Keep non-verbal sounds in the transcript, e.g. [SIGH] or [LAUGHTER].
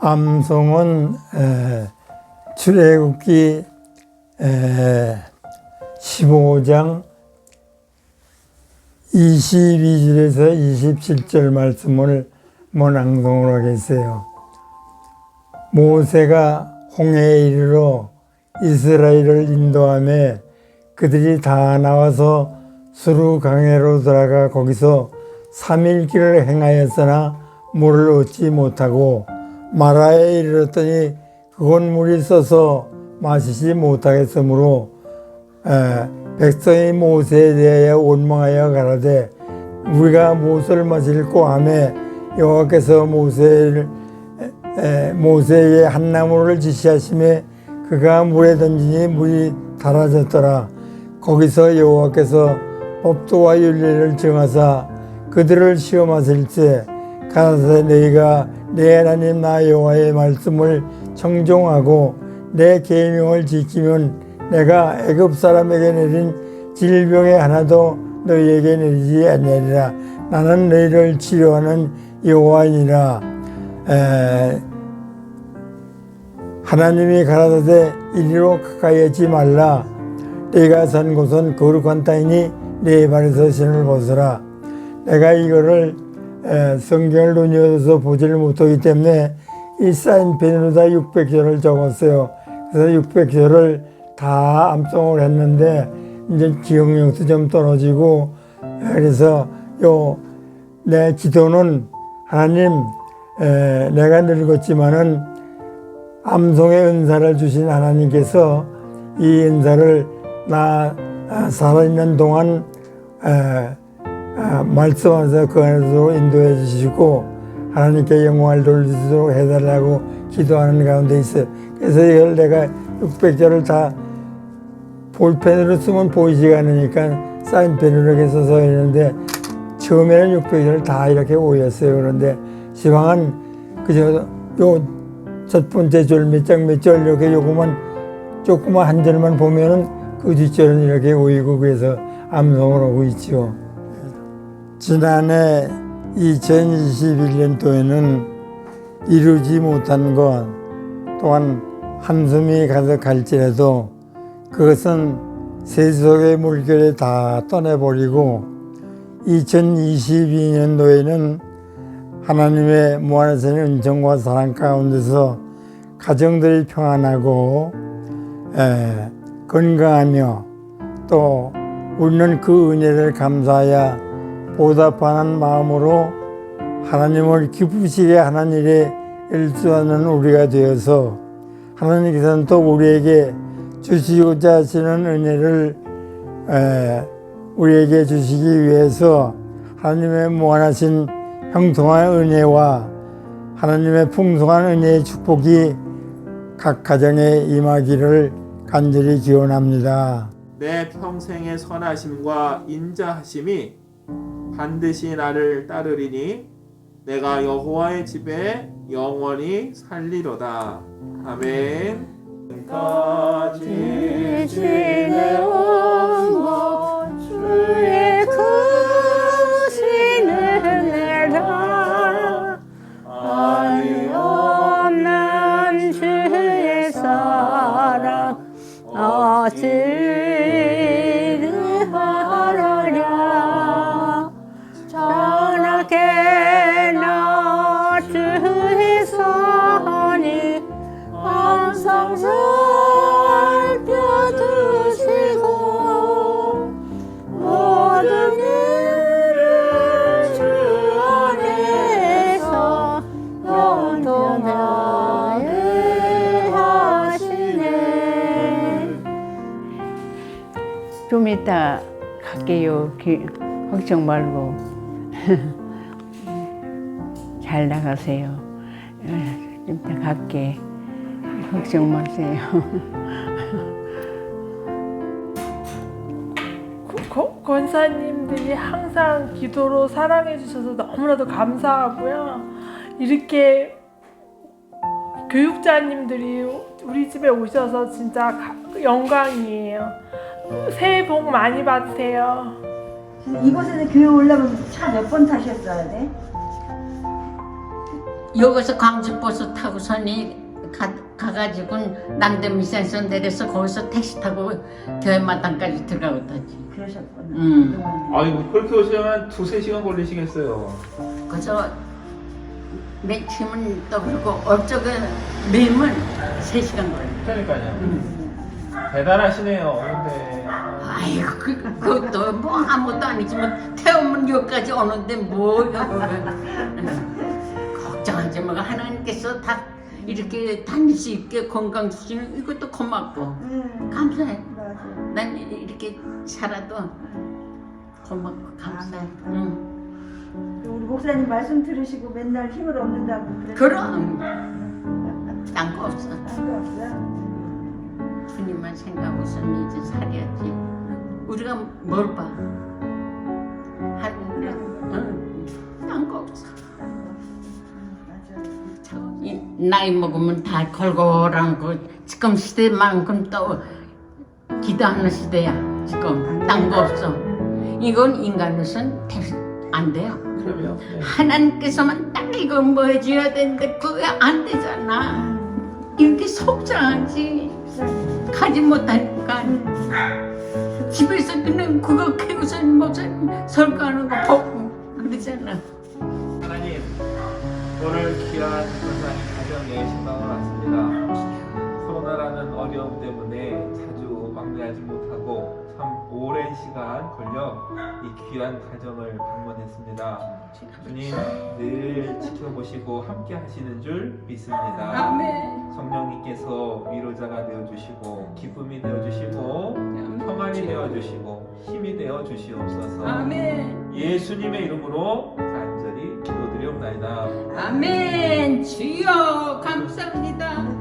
암송은 에, 출애굽기 에, 15장 22절에서 27절 말씀을 모낭송을 하겠어요. 모세가 홍해에 이르러 이스라엘을 인도함에 그들이 다 나와서 수루 강해로 들어가 거기서 3일 길을 행하였으나 물을 얻지 못하고 마라에 이르렀더니 그곳 물이 써서 마시지 못하겠으므로 에, 백성이 모세에 대하여 원망하여 가라되 우리가 무엇을 마실고 하매 여호와께서 모세를 에, 모세에게 한 나무를 지시하심에 그가 물에 던지니 물이 달아졌더라. 거기서 여호와께서 법도와 윤리를 정하사 그들을 시험하실 때 가라사대 너희가 내 하나님 나 여호와의 말씀을 청종하고 내 계명을 지키면 내가 애굽 사람에게 내린 질병의 하나도 너희에게 내리지 아니하리라. 나는 너희를 치료하는 여호와이니라. 에, 하나님이 가라사대 이리로 가까이 하지 말라. 내가 선 곳은 거룩한 땅이니 내 발에서 신을 벗어라. 내가 이거를 에, 성경을 눈여겨서 보지를 못하기 때문에 이 사인펜으로 다 600절을 적었어요. 그래서 600절을 다 암송을 했는데 이제 기억력도 좀 떨어지고 에, 그래서 요 내 기도는 하나님 에, 내가 늙었지만은 암송의 은사를 주신 하나님께서 이 은사를 나 아, 살아있는 동안 에, 아, 말씀하셔서 그 안에서 인도해 주시고 하나님께 영광을 돌리도록 해달라고 기도하는 가운데 있어요. 그래서 이걸 내가 600절을 다 볼펜으로 쓰면 보이지가 않으니까 사인펜으로 이렇게 써서 있는데 처음에는 600절을 다 이렇게 오였어요. 그런데 시방은 그저 요 첫 번째 줄 몇 장 몇 절 이렇게 요거만 조그만 한 절만 보면은 그 뒷절은 이렇게 오이고 그래서 암송을 하고 있죠. 지난해 2021년도에는 이루지 못한 것 또한 한숨이 가득할지라도 그것은 세속의 물결에 다 떠내버리고 2022년도에는 하나님의 무한하신 은총과 사랑 가운데서 가정들이 평안하고 에, 건강하며 또 우리는 그 은혜를 감사하여 보답하는 마음으로 하나님을 기쁘시게 하는 일에 일수하는 우리가 되어서 하나님께서는 또 우리에게 주시고자 하시는 은혜를 에, 우리에게 주시기 위해서 하나님의 무한하신 형통한 은혜와 하나님의 풍성한 은혜의 축복이 각 가정에 임하기를 간절히 기원합니다. 내 평생의 선하심과 인자하심이 반드시 나를 따르리니 내가 여호와의 집에 영원히 살리로다. 아멘. 까지 지내온 주의 크신 은혜라 아니 없는 주의 사랑 어찌 좀 이따 갈게요. 기- 걱정 말고 [LAUGHS] 잘 나가세요. 예, 좀 이따 갈게. 걱정 마세요. [LAUGHS] 고- 권사님들이 항상 기도로 사랑해 주셔서 너무나도 감사하고요. 이렇게 교육자님들이 우리 집에 오셔서 진짜 가- 영광이에요. 새해 복 많이 받으세요. 이곳에서 교회 올라면 차 몇 번 타셨어야 돼? 여기서 광주버스 타고선이 가, 가가지고 남대미산에서 내려서 거기서 택시 타고 교회 마당까지 들어가거든지. 그러셨구나. 음. 아이고 그렇게 오시면 두세 시간 걸리시겠어요. 그래서 맥힘은 또 그렇고 업적은 매면 3시간 걸려. 그러니까요. 대단하시네요. 근데. 아이고 그, 그것도 뭐 아무것도 아니지만 태우면 여기까지 오는데 뭐 걱정하지 마. 하나님께서 다 이렇게 다닐 수 있게 건강 주시는 이것도 고맙고. 음, 감사해. 맞아. 난 이렇게 살아도 고맙고 감사해. 응. 우리 목사님 말씀 들으시고 맨날 힘을 얻는다고 그랬 그럼. 딴 거 없어. 딴거 없어요? 주님만 생각하고선 이제 살아야지 우리가 뭘 봐? 하늘에 응. 딴거 없어 나이 먹으면 다 걸걸한 거 지금 시대만큼 또 기도하는 시대야 지금 딴 거 없어 이건 인간으로선 될- 안 돼요 그럼요. 네. 하나님께서만 딱 이거 뭐 해줘야 되는데 그게 안 되잖아 이렇게 속상하지 가지 못하니까 집에서 그냥 그거 캐고서 목사님 설교하는 거 보고 그러잖아 하나님 오늘 귀한 현상이 가정에 신방을 왔습니다. 코로나라는 어려움 때문에 자주 막내하지 못하고 시간 걸려 이 귀한 가정을 방문했습니다. 주님 늘 지켜보시고 함께 하시는 줄 믿습니다. 아멘 성령님께서 위로자가 되어 주시고 기쁨이 되어 주시고 평안이 되어 주시고 힘이 되어 주시옵소서. 아멘 예수님의 이름으로 간절히 기도드리옵나이다. 아멘 주여 감사합니다